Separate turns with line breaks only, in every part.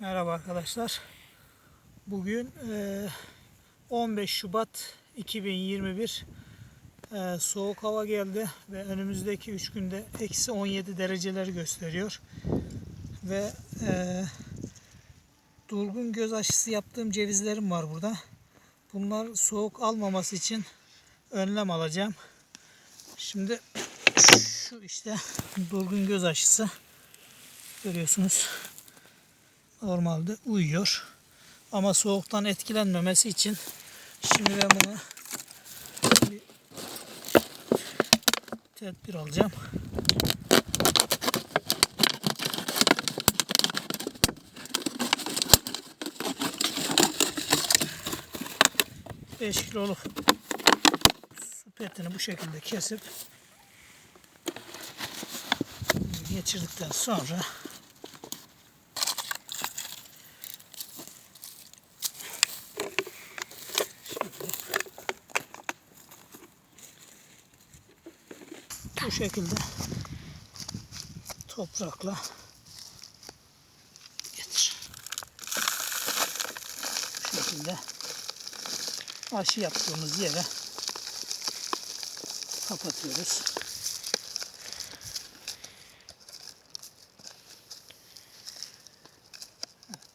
Merhaba arkadaşlar. Bugün eee, 15 Şubat 2021 Eee, soğuk hava geldi ve önümüzdeki 3 günde eksi 17 dereceler gösteriyor. Ve eee, durgun göz aşısı yaptığım cevizlerim var burada. Bunlar soğuk almaması için önlem alacağım. Şimdi şu işte durgun göz aşısı görüyorsunuz normalde uyuyor. Ama soğuktan etkilenmemesi için şimdi ben bunu bir tedbir alacağım. Beş kiloluk su petini bu şekilde kesip geçirdikten sonra bu şekilde toprakla getir. Bu şekilde aşı yaptığımız yere kapatıyoruz.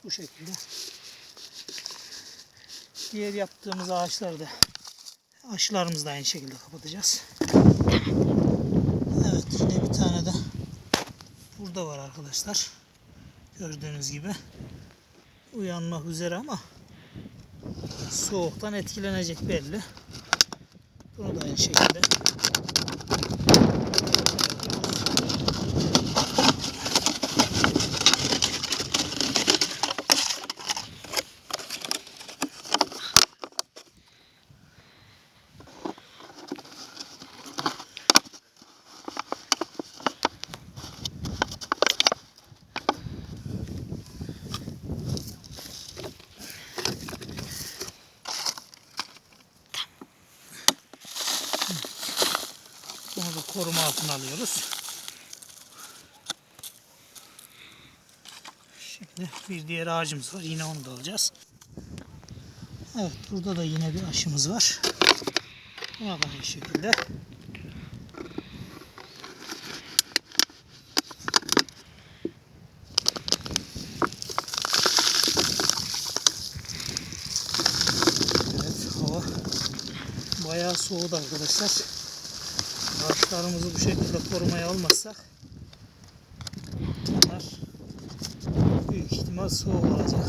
Bu şekilde. Diğer yaptığımız ağaçları da aşılarımızı da aynı şekilde kapatacağız. Evet yine bir tane de burada var arkadaşlar. Gördüğünüz gibi. Uyanmak üzere ama soğuktan etkilenecek belli. Bunu da aynı şekilde bunu da koruma altına alıyoruz. Şimdi bir diğer ağacımız var. Yine onu da alacağız. Evet burada da yine bir aşımız var. Buna da aynı şekilde. Evet hava bayağı soğudu arkadaşlar. Ağaçlarımızı bu şekilde korumaya almazsak bunlar büyük ihtimal soğuk olacak.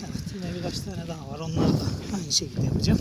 Evet yine birkaç tane daha var. Onları da aynı şekilde yapacağım.